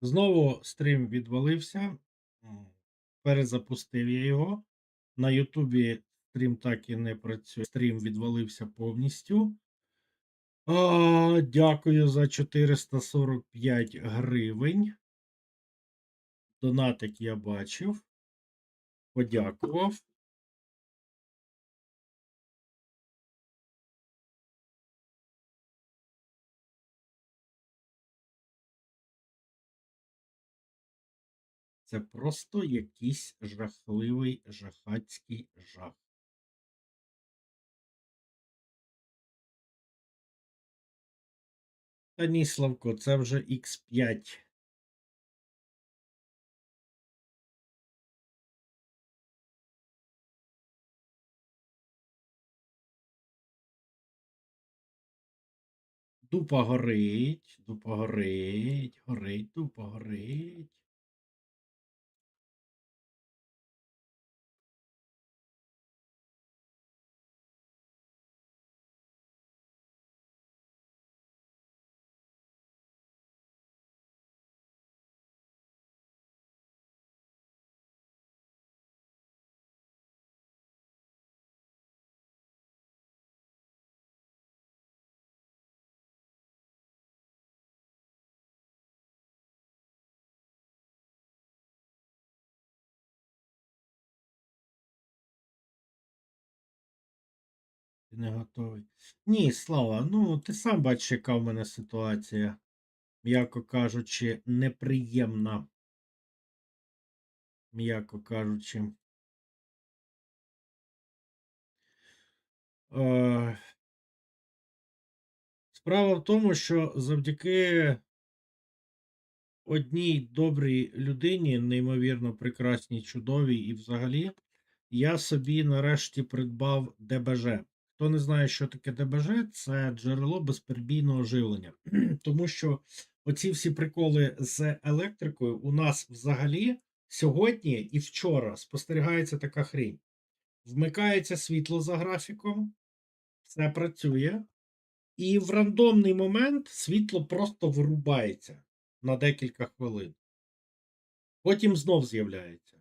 Знову стрім відвалився. Перезапустив я його. На Ютубі стрім так і не працює. Стрім відвалився повністю. А, дякую за 445 гривень. Донатик я бачив. Подякував. Це просто якийсь жахливий жахацький жах. Та ні, Славко, це вже X5. Дупа горить, дупа горить, горить, дупа горить. Не готовий. Ні, Слава, ну ти сам бачиш, яка в мене ситуація, м'яко кажучи, неприємна. М'яко кажучи. Е, Справа в тому, що завдяки одній добрій людині, неймовірно прекрасній, чудовій, і взагалі, я собі нарешті придбав ДБЖ. Хто не знає, що таке ДБЖ, це джерело безперебійного живлення. Тому що оці всі приколи з електрикою у нас взагалі сьогодні і вчора спостерігається така хрінь. Вмикається світло за графіком, все працює, і в рандомний момент світло просто вирубається на декілька хвилин. Потім знов з'являється.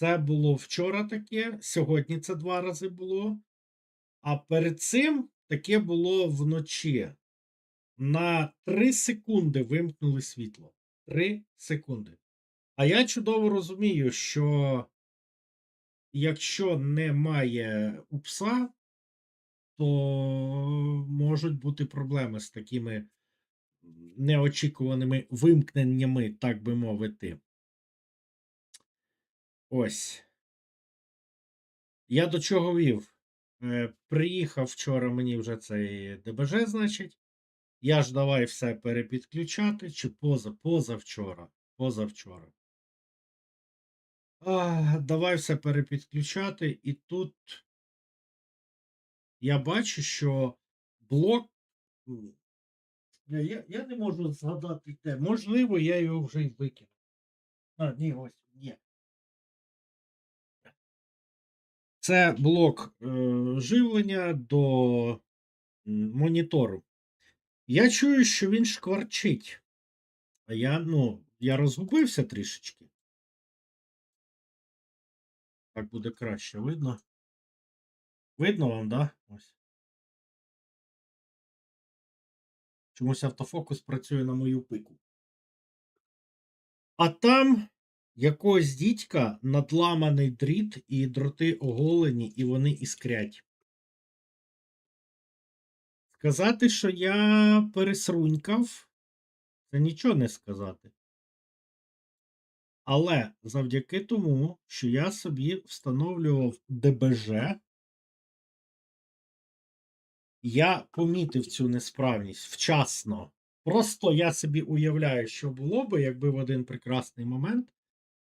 Це було вчора таке, сьогодні це два рази було. А перед цим таке було вночі. На 3 секунди вимкнули світло. 3 секунди. А я чудово розумію, що якщо немає упса, то можуть бути проблеми з такими неочікуваними вимкненнями, так би мовити. Ось. Я до чого вів? Е, Приїхав вчора мені вже цей ДБЖ, значить. Я ж давай все перепідключати, чи поза, позавчора. Позавчора. А, давай все перепідключати, і тут я бачу, що блок. Я, я, я не можу згадати де. Можливо, я його вже й викинув. А, ні, ось, ні. Це блок е, живлення до монітору. Я чую, що він шкварчить. А я, ну, я розгубився трішечки. Так буде краще видно. Видно вам, да? Ось. Чомусь автофокус працює на мою пику. А там якогось дідька надламаний дріт і дроти оголені, і вони іскрять. Сказати, що я пересрунькав, це нічого не сказати. Але завдяки тому, що я собі встановлював ДБЖ, я помітив цю несправність вчасно. Просто я собі уявляю, що було би, якби в один прекрасний момент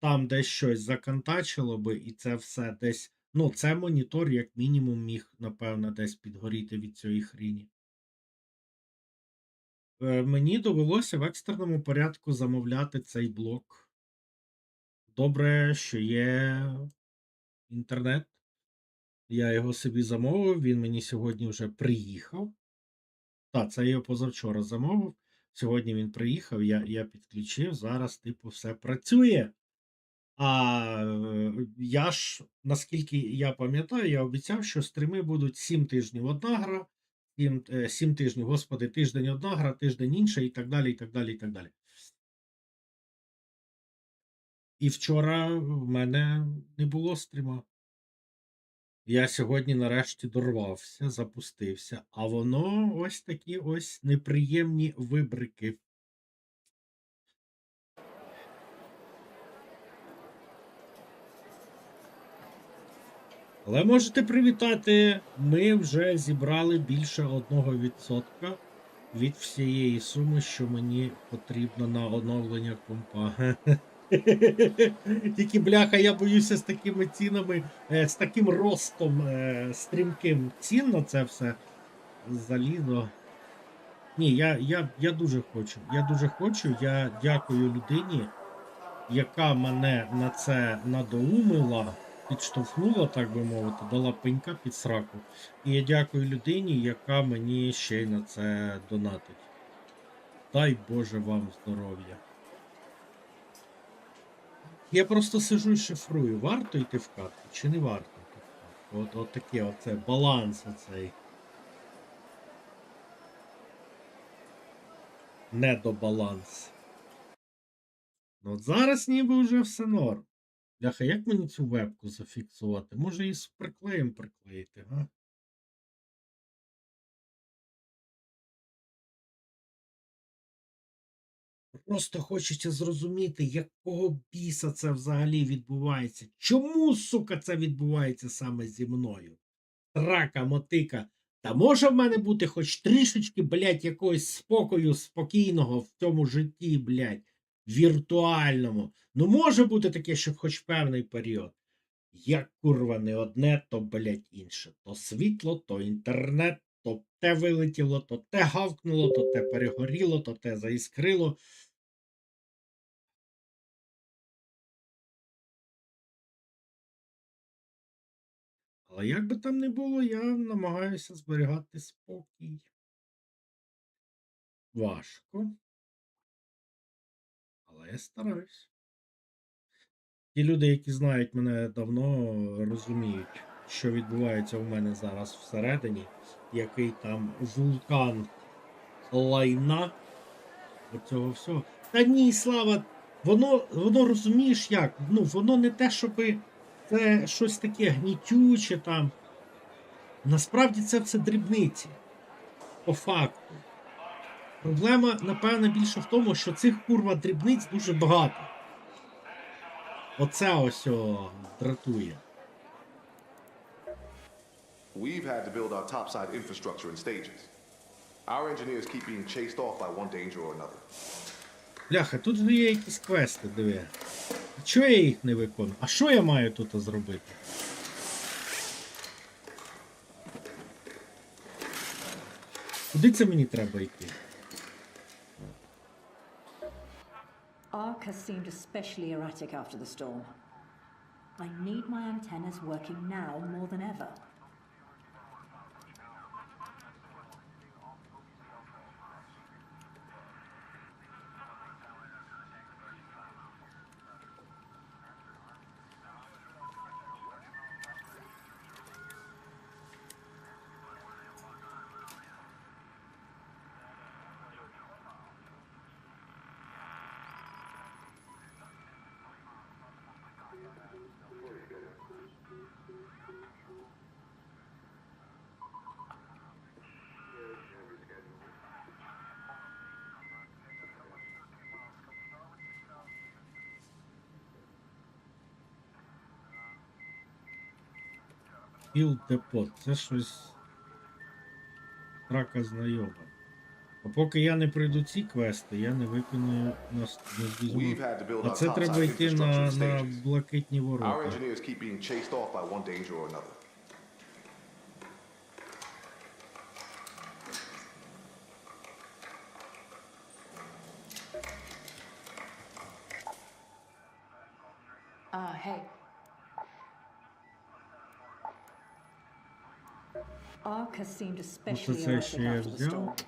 там десь щось законтачило би, і це все десь. Ну, це монітор, як мінімум, міг, напевно, десь підгоріти від цієї хріні. Е, Мені довелося в екстреному порядку замовляти цей блок. Добре, що є інтернет. Я його собі замовив, він мені сьогодні вже приїхав. Так, це я його позавчора замовив. Сьогодні він приїхав, я, я підключив, зараз, типу, все працює. А е, я ж, наскільки я пам'ятаю, я обіцяв, що стріми будуть 7 тижнів одна гра, 7, 7 тижнів, господи, тиждень одна гра, тиждень інша, і так далі, і так далі, і так далі. І вчора в мене не було стріма. Я сьогодні нарешті дорвався, запустився, а воно ось такі ось неприємні вибрики. Але можете привітати, ми вже зібрали більше 1% від всієї суми, що мені потрібно на оновлення компа. Тільки бляха, я боюся з такими цінами, е, з таким ростом е, стрімким цін на це все залізо. Ні, я, я, я дуже хочу. Я дуже хочу. Я дякую людині, яка мене на це надоумила, підштовхнула, так би мовити, дала пенька під сраку. І я дякую людині, яка мені ще й на це донатить. Дай Боже вам здоров'я. Я просто сижу і шифрую, варто йти в катку чи не варто йти в катку. От, от таке оце баланс оцей. Недобаланс. Ну, от зараз ніби вже все норм. Бляха, як мені цю вебку зафіксувати? Може її з приклеєм приклеїти, га? Просто хочеться зрозуміти, якого біса це взагалі відбувається. Чому, сука, це відбувається саме зі мною? Трака, мотика. Та може в мене бути хоч трішечки, блядь, якогось спокою спокійного в цьому житті, блядь, віртуальному. Ну, може бути таке, щоб хоч певний період. Як курва не одне, то, блядь, інше. То світло, то інтернет, то те вилетіло, то те гавкнуло, то те перегоріло, то те заіскрило. Але як би там не було, я намагаюся зберігати спокій. Важко. Але я стараюсь. Ті люди, які знають мене давно, розуміють, що відбувається у мене зараз всередині, який там вулкан лайна оцього всього. Та ні, слава, воно, воно розумієш як? Ну, воно не те, щоби це щось таке гнітюче там. Насправді це все дрібниці. По факту. Проблема, напевно, більше в тому, що цих курва дрібниць дуже багато. Оце ось о, дратує. We've had to build our topside infrastructure in stages. Our engineers keep being chased off by one danger or another. Бляха, тут же є якісь квести, диви. А чого я їх не виконую? А що я маю тут зробити? Куди це мені треба йти? Ark has seemed especially erratic after the storm. I need my antennas working now more than ever. Філ депот. Це щось трака знайома. А поки я не пройду ці квести, я не виконую нас не А це треба йти на, на блакитні ворота. engineers keep being chased off by one danger or another. Ah, hey. Ark has seemed especially це erratic ще я after the взяв. storm.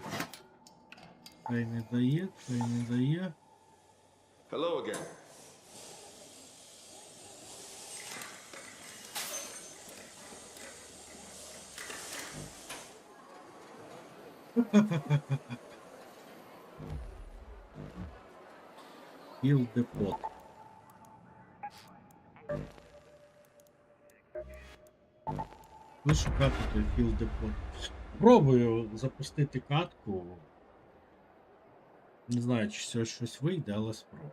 Цей не дає, цей не дає. Hello again. Філ депот. Ви шукати той філ депо. Пробую запустити катку. Не знаю, чи все щось вийде, але спробую.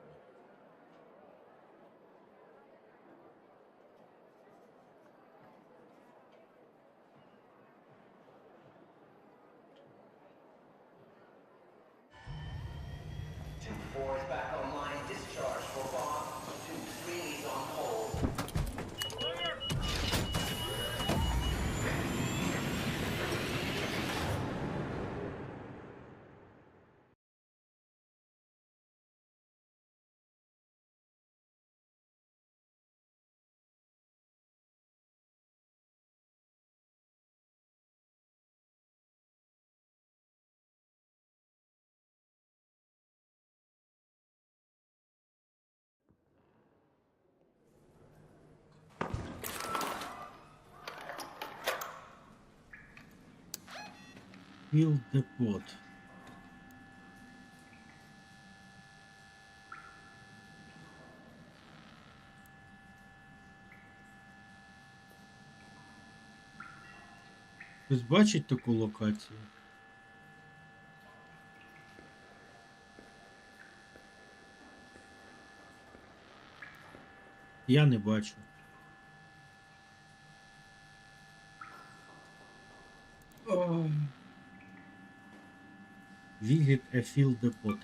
Філ депот. Хтось бачить таку локацію? Я не бачу. visit a fill the pot.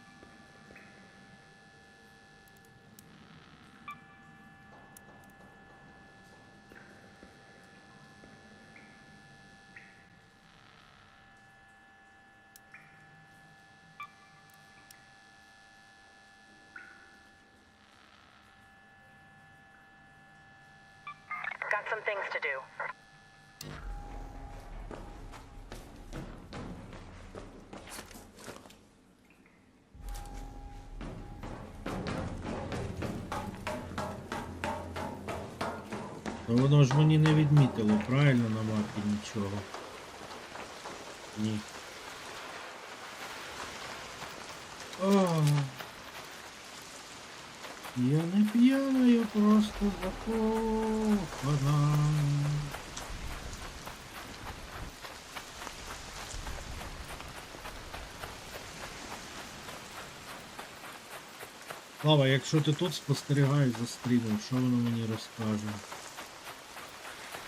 Та воно ж мені не відмітило, правильно на мапі нічого. Ні. Ах. Я не п'яна, я просто закохана. Слава, якщо ти тут спостерігаєш за стрімом, що воно мені розкаже?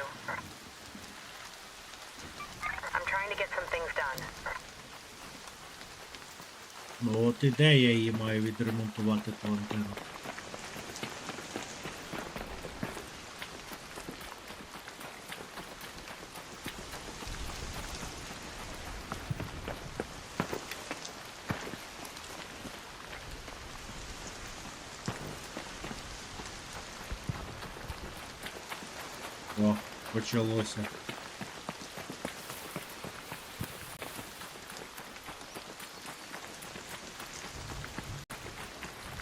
do. I'm trying to get some things done. Ну от іде я її маю відремонтувати ту антенну. почалося.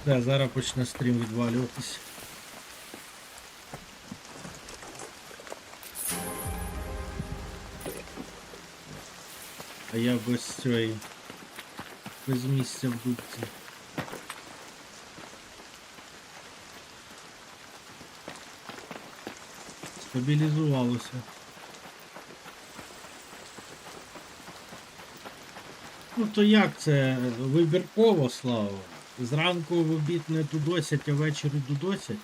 Да, зараз почне стрім відвалюватись. А я без цієї. Без місця в дубці. Стабілізувалося. Ну то як це вибірково, слава? Зранку в обід не тудосять, а ввечері дудосять.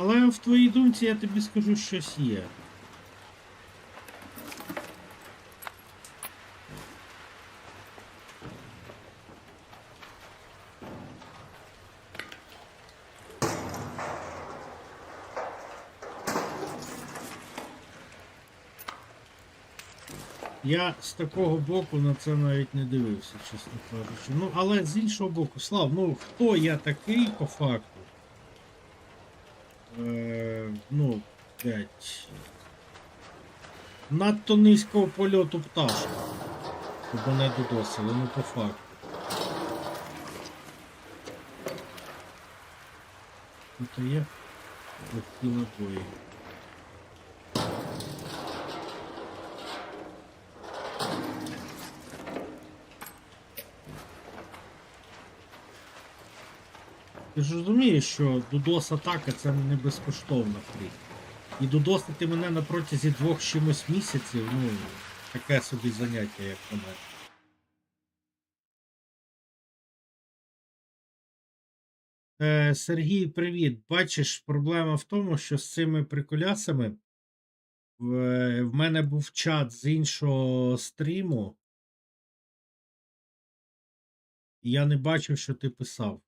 Але думці я тобі скажу, щось є. Я з такого боку на це навіть не дивився, чесно кажучи. Ну, але з іншого боку, Слав, ну хто я такий по факту? 5. Надто низького польоту пташка. Тобто не додосили, ну по факту. Тут є легкі набої. Ти ж розумієш, що дудос атака це не безкоштовна фрі. І дудосити мене на протязі двох чимось місяців, ну, таке собі заняття, як на мене. Е, Сергій, привіт. Бачиш, проблема в тому, що з цими приколясами в, в мене був чат з іншого стріму. І я не бачив, що ти писав.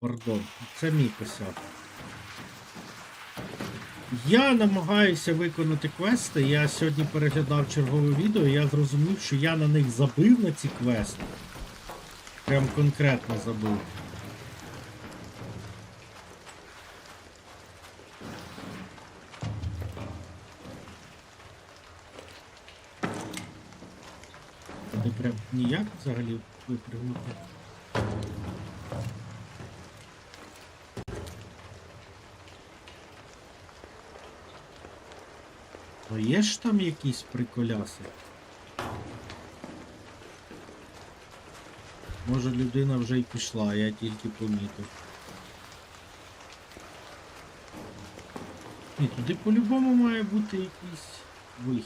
Пардон, це мій писав. Я намагаюся виконати квести. Я сьогодні переглядав чергове відео, я зрозумів, що я на них забив на ці квести. Прям конкретно забив. Вони прям ніяк взагалі випрямити. Ну є ж там якісь приколяси? Може людина вже й пішла, я тільки помітив. Ні, туди по-любому має бути якийсь вихід.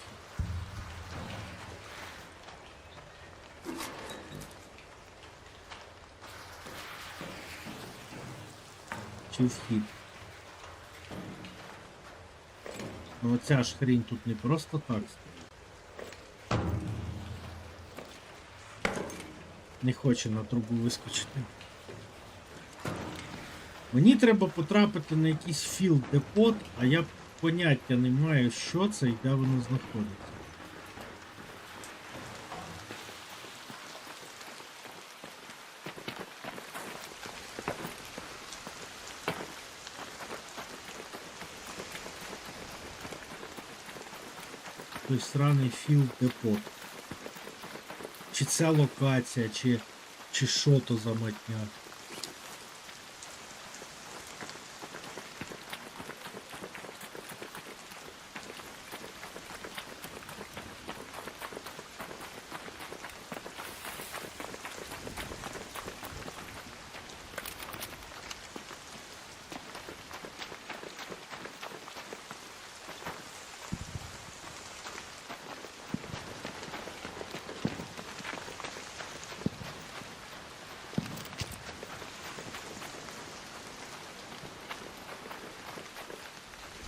Чи вхід? Ну оця ж хрінь тут не просто так. Не хоче на трубу вискочити. Мені треба потрапити на якийсь філд депот, а я поняття не маю, що це і де воно знаходиться. Той сраний філ депот. Чи ця локація, чи, чи що то за матня.